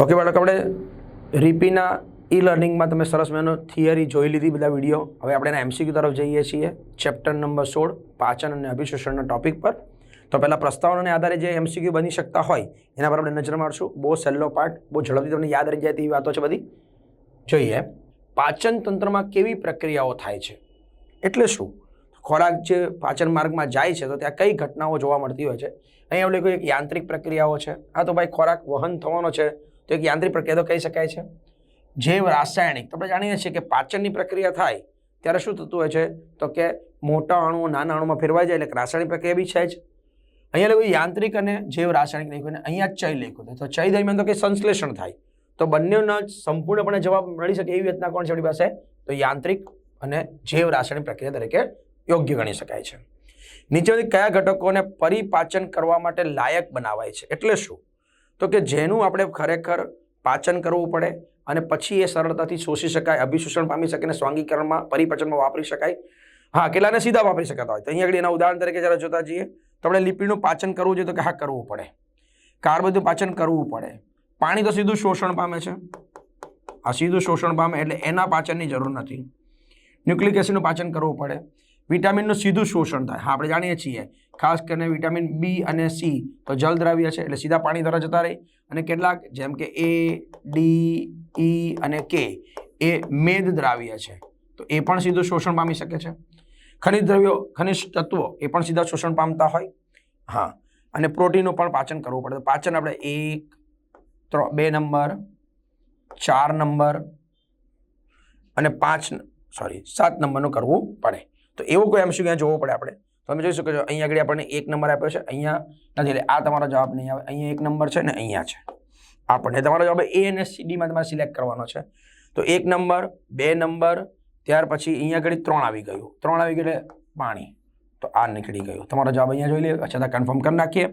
Okay બાળક, આપણે રીપીના ઈ લર્નિંગમાં તમે સરસ મજાનો થિયરી જોઈ લીધી બધા વીડિયો હવે આપણે એના એમસીક્યુ તરફ જઈએ છીએ. ચેપ્ટર નંબર સોળ, પાચન અને અભિશોષણના ટોપિક પર. તો પહેલાં પ્રસ્તાવનાને આધારે જે એમસીક્યુ બની શકતા હોય, એના પર આપણે નજર મારશું. બહુ સહેલો પાર્ટ બહુ ઝડપથી તમને યાદ રહી જાય તેવી વાતો છે બધી. જોઈએ, પાચન તંત્રમાં કેવી પ્રક્રિયાઓ થાય છે? એટલે શું? ખોરાક જે પાચન માર્ગમાં જાય છે, તો ત્યાં કઈ ઘટનાઓ જોવા મળતી હોય છે? અહીં આપણે કોઈ યાંત્રિક પ્રક્રિયાઓ છે? આ તો ભાઈ, ખોરાક વહન થવાનો છે. તો એક યાંત્રિક પ્રક્રિયા તો કહી શકાય છે. જૈવ રાસાયણિક આપણે જાણીએ છીએ કે પાચનની પ્રક્રિયા થાય, ત્યારે શું થતું હોય છે? તો કે મોટા અણુઓ નાના અણુમાં ફેરવાઈ જાય, એટલે રાસાયણિક પ્રક્રિયા બી છે જ. અહીંયા લખ્યું યાંત્રિક અને જૈવ રાસાયણિક લખ્યું અને અહીંયા ચય લખ્યું તો ચય દરમિયાન તો કે સંશ્લેષણ થાય. તો બંનેનો સંપૂર્ણપણે જવાબ મળી શકે એવી રીતના કોણ છે આપણી પાસે? તો યાંત્રિક અને જૈવ રાસાયણિક પ્રક્રિયા તરીકે યોગ્ય ગણી શકાય છે. નીચેથી કયા ઘટકોને પરિપાચન કરવા માટે લાયક બનાવાય છે? એટલે શું? તો કે જેનું આપણે ખરેખર પાચન કરવું પડે અને પછી એ સરળતાથી શોષી શકાય, અભિશોષણ પામી શકે અને સ્વાંગીકરણમાં, પરિપચનમાં વાપરી શકાય. હા, કેટલાને સીધા વાપરી શકાતા હોય. તો અહીંયા આગળ એના ઉદાહરણ તરીકે જ્યારે જોતા જઈએ તો આપણે લિપિડનું પાચન કરવું જોઈએ તો કે હા, કરવું પડે. કાર્બોદનું પાચન કરવું પડે. પાણી તો સીધું શોષણ પામે છે. આ સીધું શોષણ પામે એટલે એના પાચનની જરૂર નથી. ન્યુક્લિક એસિડનું પાચન કરવું પડે. વિટામિનનું સીધું શોષણ થાય. હા, આપણે જાણીએ છીએ. ખાસ કરીને વિટામિન બી અને સી તો જલ દ્રાવ્ય છે એટલે સીધા પાણી દ્વારા જતા રહે. અને કેટલાક, જેમ કે એ, ડી, ઈ અને કે, એ મેદ દ્રાવ્ય છે. તો એ પણ સીધું શોષણ પામી શકે છે. ખનિજ દ્રવ્યો, ખનિજ તત્વો એ પણ સીધા શોષણ પામતા હોય. હા. અને પ્રોટીનનું પણ પાચન કરવું પડે. પાચન આપણે એક, ત્રણ, બે નંબર, ચાર નંબર અને પાંચ સોરી સાત નંબરનું કરવું પડે. તો એવું કોઈ એમ શું ક્યાં જોવો પડે આપણે? તમે જોઈ શકો છો અહીંયા આગળ આપણને એક નંબર આપ્યો છે, અહીંયા નથી, એટલે આ તમારો જવાબ નહીં આવે. અહીંયા એક નંબર છે ને અહીંયા છે. આપણને તમારો જવાબ એ અને સી ડીમાં તમારે સિલેક્ટ કરવાનો છે. તો એક નંબર, બે નંબર, ત્યાર પછી અહીંયા આગળ ત્રણ આવી ગયું. ત્રણ આવી ગયું એટલે પાણી. તો આ નીકળી ગયું. તમારો જવાબ અહીંયા જોઈ લઈએ છતાં કન્ફર્મ કરી નાખીએ.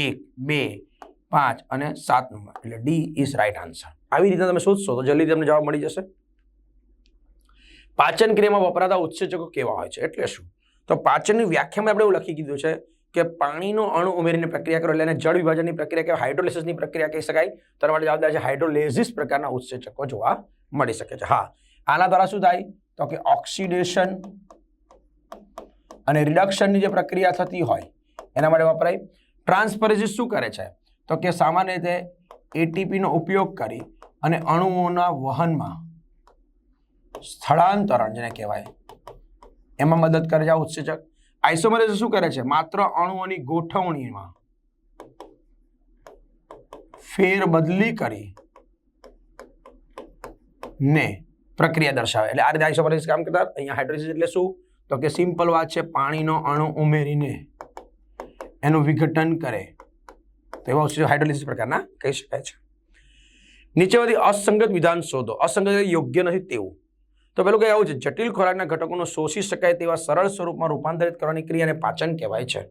એક, બે, પાંચ અને સાત નંબર. એટલે ડી ઇઝ રાઈટ આન્સર આવી રીતે તમે શોધશો તો જલ્દી તમને જવાબ મળી જશે. પાચન ક્રિયામાં વપરાતા ઉત્સેચકો કેવા હોય છે? એટલે શું? તો પાચનની વ્યાખ્યામાં આપણે એવું લખી કીધું છે કે પાણીનો અણુ ઉમેરીને પ્રક્રિયા કરો એટલે એને જળ વિભાજનની પ્રક્રિયા કે હાઇડ્રોલિસિસની પ્રક્રિયા કહી શકાય તેના માટે જવાબદાર છે હાઇડ્રોલેઝિસ પ્રકારના ઉત્સેચકો જોવા મળી શકે છે. હા, આના દ્વારા શું થાય? તો કે ઓક્સિડેશન અને રિડક્શનની જે પ્રક્રિયા થતી હોય, એના માટે વપરાય. ટ્રાન્સફરેસિસ શું કરે છે? તો કે સામાન્ય રીતે એટીપીનો ઉપયોગ કરી અને અણુઓના વહનમાં સ્થળાંતરણ જેને કહેવાય એમાં મદદ કરે છે, આ ઉત્સેચક. આઇસોમરેસિસ શું કરે છે? માત્ર અણુઓની ગોઠવણીમાં ફેરબદલી કરી ને પ્રક્રિયા દર્શાવે. એટલે આ રીતે આઇસોમરેસિસ કામ કરતા અહીંયા હાઇડ્રોલિસિસ એટલે શું? તો કે સિમ્પલ વાત છે, પાણીનો અણુ ઉમેરીને એનું વિઘટન કરે. તો એવા ઉત્સેચક હાઇડ્રોલિસિસ પ્રકારના કહી શકાય છે. નીચેમાંથી અસંગત વિધાન શોધો. અસંગત યોગ્ય નથી તેવું. તો પેલું કે આવું છે? જટિલ ખોરાકના ઘટકોનો શોષી શકાય તેવા સરળ સ્વરૂપમાં રૂપાંતરિત કરવાની ક્રિયાને પાચન કહેવાય છે.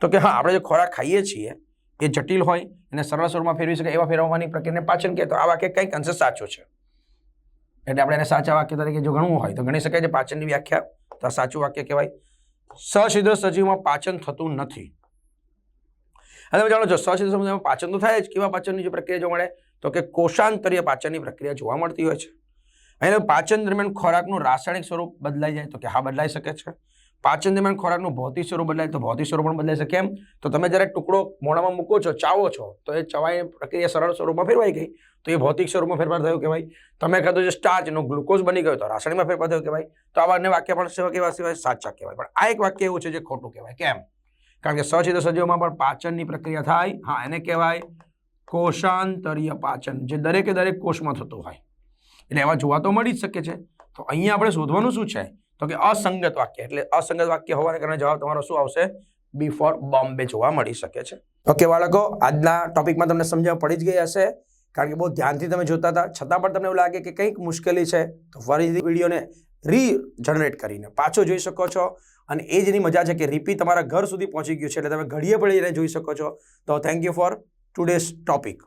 તો કે હા, આપણે જે ખોરાક ખાઈએ છીએ, એ જટિલ હોય એને સરળ સ્વરૂપમાં ફેરવી શકાય એવા ફેરવવાની પ્રક્રિયાને પાચન કહે તો આ વાક્ય કંઈક અંશે સાચું છે? એટલે આપણે એને સાચા વાક્ય તરીકે જો ગણવું હોય તો ગણી શકાય છે પાચનની વ્યાખ્યા. તો સાચું વાક્ય કહેવાય. સછિદ્ર સજીવમાં પાચન થતું નથી. તમે જાણો છો સછિદ્ર સમુદાયમાં પાચન તો થાય જ. કેવા પાચનની જે પ્રક્રિયા જોવા મળે? તો કે કોષાંતરીય પાચનની પ્રક્રિયા જોવા મળતી હોય છે. અહીં પાચન દરમિયાન ખોરાકનું રાસાયણિક સ્વરૂપ બદલાઈ જાય, તો કે હા, બદલાઈ શકે છે. પાચન દરમિયાન ખોરાકનું ભૌતિક સ્વરૂપ બદલાય, તો ભૌતિક સ્વરૂપ પણ બદલાઈ શકે કેમ તો તમે જ્યારે ટુકડો મોઢામાં મૂકો છો, ચાવો છો, તો એ ચવાઈ પ્રક્રિયા સરળ સ્વરૂપમાં ફેરવાઈ ગઈ. તો એ ભૌતિક સ્વરૂપમાં ફેરફાર થયો કહેવાય તમે ખાધું જે સ્ટાર્ચ એનો ગ્લુકોઝ બની ગયો, તો રાસાયણિકમાં ફેરફાર થયો કહેવાય તો આવા અન્ય વાક્ય પણ સેવા કેવા સિવાય સાચા કહેવાય. પણ આ એક વાક્ય એવું છે જે ખોટું કહેવાય, કેમ? કારણ કે સચિત સજીવોમાં પણ પાચનની પ્રક્રિયા થાય. હા, એને કહેવાય કોષાંતરીય પાચન, જે દરેકે દરેક કોષમાં થતું હોય. એટલે એવા જોવા તો મળી જ શકે છે. તો અહીંયા આપણે શોધવાનું શું છે? તો કે અસંગત વાક્ય, એટલે અસંગત વાક્ય હોવાને કારણે જવાબ તમારો શું આવશે? બી ફોર બોમ્બે જોવા મળી શકે છે. ઓકે બાળકો, આજના ટોપિકમાં તમને સમજણ પડી જ ગઈ હશે, કારણ કે બહુ ધ્યાનથી તમે જોતા હતા. છતાં પણ તમને એવું લાગે કે કંઈક મુશ્કેલી છે, તો ફરીથી વિડીયોને રીજનરેટ કરીને પાછો જોઈ શકો છો. અને એ જેની મજા છે કે રીપી તમારા ઘર સુધી પહોંચી ગયું છે, એટલે તમે ઘડીએ પડીને જોઈ શકો છો. તો thank you for today's topic